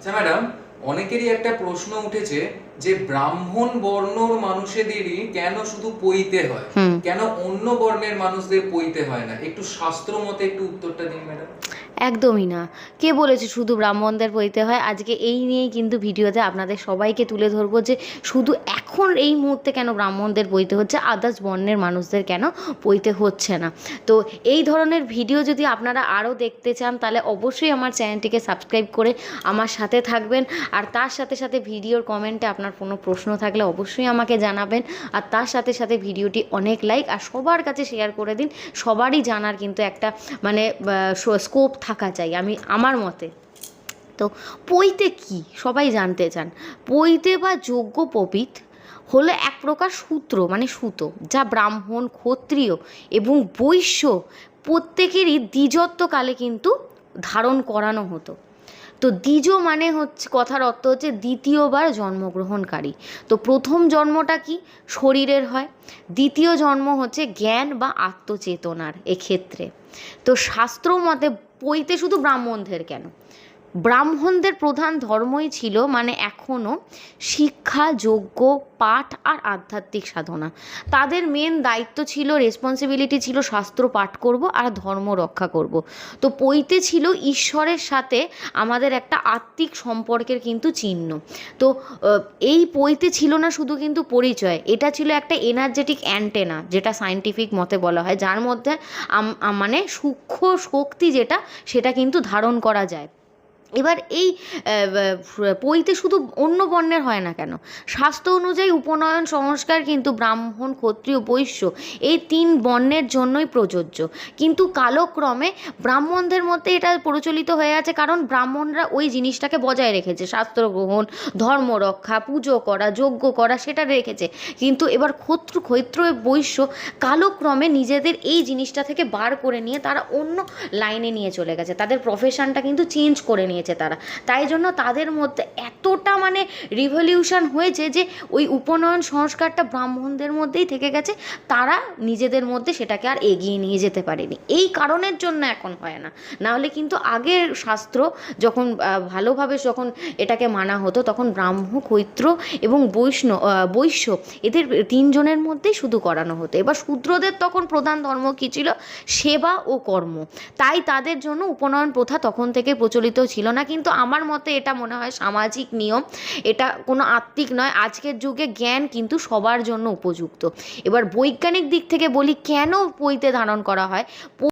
আচ্ছা ম্যাডাম অনেকেরই একটা প্রশ্ন উঠেছে যে ব্রাহ্মণ বর্ণর মানুষেদেরই কেন শুধু পইতে হয়? কেন অন্য বর্ণের মানুষদের পইতে হয় না? একটু শাস্ত্র মতে একটু উত্তরটা দিন ম্যাডাম একদমই না। কে বলেছে শুধু ব্রাহ্মণদের পইতে হয়? আজকে এই নিয়েই কিন্তু ভিডিওতে আপনাদের সবাইকে তুলে ধরবো যে শুধু এখন এই মুহূর্তে কেন ব্রাহ্মণদের পইতে হচ্ছে? আদার্স বর্ণের মানুষদের কেন পইতে হচ্ছে না? তো এই ধরনের ভিডিও যদি আপনারা আরও দেখতে চান, তাহলে অবশ্যই আমার চ্যানেলটিকে সাবস্ক্রাইব করে আমার সাথে থাকবেন। আর তার সাথে সাথে ভিডিওর কমেন্টে আপনার কোনো প্রশ্ন থাকলে অবশ্যই আমাকে জানাবেন। আর তার সাথে সাথে ভিডিওটি অনেক লাইক, আর সবার কাছে শেয়ার করে দিন। সবারই জানার কিন্তু একটা মানে স্কোপ থাকা চাই, আমি আমার মতে। তো পইতে কি? সবাই জানতে চান। পইতে বা যোগ্য পবিত হলো এক প্রকার সূত্র মানে সুতো, যা ব্রাহ্মণ, ক্ষত্রিয় এবং বৈশ্য প্রত্যেকেরই দ্বিজত্বকালে কিন্তু ধারণ করানো হতো। তো দ্বিজ মানে হচ্ছে, কথার অর্থ হচ্ছে দ্বিতীয়বার জন্মগ্রহণকারী। তো প্রথম জন্মটা কি? শরীরের হয়। দ্বিতীয় জন্ম হচ্ছে জ্ঞান বা আত্মচেতনার এক্ষেত্রে। তো শাস্ত্র মতে পইতে শুধু ব্রাহ্মণদের কেন? ব্রাহ্মণদের প্রধান ধর্মই ছিল মানে এখনও শিক্ষা যোগ্য পাঠ আর আধ্যাত্মিক সাধনা। তাদের মেন দায়িত্ব ছিল রেসপন্সিবিলিটি ছিল শাস্ত্র পাঠ করব আর ধর্ম রক্ষা করব। তো পইতে ছিল ঈশ্বরের সাথে আমাদের একটা আত্মিক সম্পর্কের কিন্তু চিহ্ন। তো এই পইতে ছিল না শুধু কিন্তু পরিচয়, এটা ছিল একটা এনার্জেটিক অ্যান্টেনা যেটা সায়েন্টিফিক মতে বলা হয়, যার মধ্যে মানে সূক্ষ্ম শক্তি যেটা, সেটা কিন্তু ধারণ করা যায়। এবার এই পইতে শুধু অন্য বর্ণের হয় না কেন? স্বাস্থ্য অনুযায়ী উপনয়ন সংস্কার কিন্তু ব্রাহ্মণ, ক্ষত্রিয়, বৈশ্য, এই তিন বর্ণের জন্যই প্রযোজ্য। কিন্তু কালক্রমে ব্রাহ্মণদের মধ্যে এটা প্রচলিত হয়ে আছে কারণ ব্রাহ্মণরা ওই জিনিসটাকে বজায় রেখেছে। শাস্ত্র গ্রহণ, ধর্ম রক্ষা, পুজো করা, যজ্ঞ করা সেটা রেখেছে। কিন্তু এবার ক্ষত্র, ক্ষৈত্র বৈশ্য কালক্রমে নিজেদের এই জিনিসটা থেকে বার করে নিয়ে তারা অন্য লাইনে নিয়ে চলে গেছে। তাদের প্রফেশনটা কিন্তু চেঞ্জ করে নিয়েছে তারা। তাই জন্য তাদের মধ্যে এতটা মানে রিভলিউশন হয়েছে যে ওই উপনয়ন সংস্কারটা ব্রাহ্মণদের মধ্যেই থেকে গেছে তারা নিজেদের মধ্যে সেটাকে আর এগিয়ে নিয়ে যেতে পারেনি। এই কারণের জন্য এখন হয় না। নাহলে কিন্তু আগের শাস্ত্র যখন ভালোভাবে যখন এটাকে মানা হতো তখন ব্রাহ্ম কৈত্র এবং বৈষ্ণব আহ, বৈশ্য এদের তিনজনের মধ্যেই শুধু করানো হতো। এবার শূদ্রদের তখন প্রধান ধর্ম কী ছিল? সেবা ও কর্ম। তাই তাদের জন্য উপনয়ন প্রথা তখন থেকে প্রচলিত ছিল না, কিন্তু আমার মতে এটা মনে হয় সামাজিক নিয়ম। এটা কোনো আত্মিক নয়। আজকের যুগে জ্ঞান কিন্তু সবার জন্য উপযুক্ত। এবার বৈজ্ঞানিক দিক থেকে বলি, কেন পইতে ধারণ করা হয়?